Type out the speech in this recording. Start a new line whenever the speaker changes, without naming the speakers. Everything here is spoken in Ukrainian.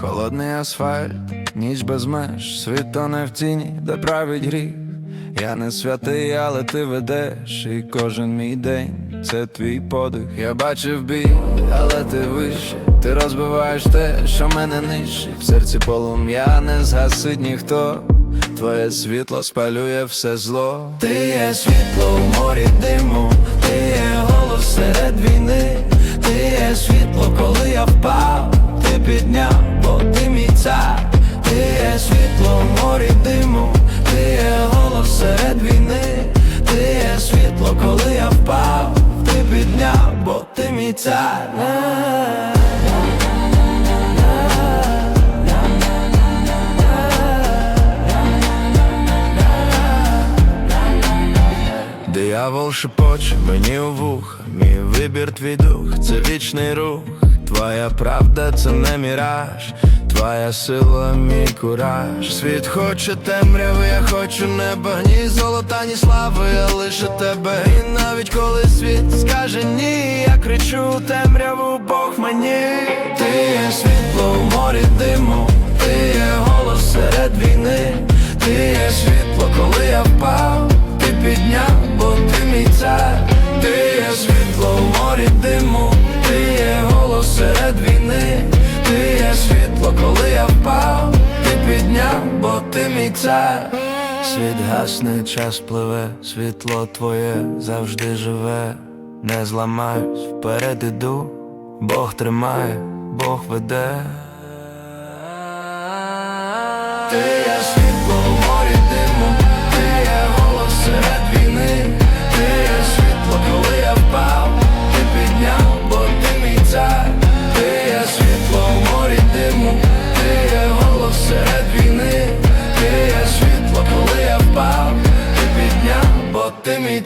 Холодний асфальт, ніч без меж, світ тоне в тіні, де править гріх. Я не святий, але ти ведеш, і кожен мій день це твій подих. Я бачив бій, але ти вище. Ти розбиваєш те, що мене нижче. В серці полум'я не згасить ніхто. Твоє світло спалює все зло. Ти є світло в морі диму, ти є голос серед війни, ти є світло, коли я впав, ти підняв, бо ти мій цар, ти є світло в морі диму, ти є голос серед війни, ти є світло, коли я впав, ти підняв, бо ти мій цар. Диявол шепоче мені у вуха, мій вибір твій дух, це вічний рух, твоя правда, це не міраж, твоя сила, мій кураж. Світ хоче темряви, я хочу неба, ні золота, ні слави, я лише тебе. І навіть коли світ скаже ні, я кричу темряву, Бог мені. Цар. Світ гасне, час пливе, світло твоє завжди живе, не зламаюсь, вперед іду, Бог тримає, Бог веде. Ти є ти мій.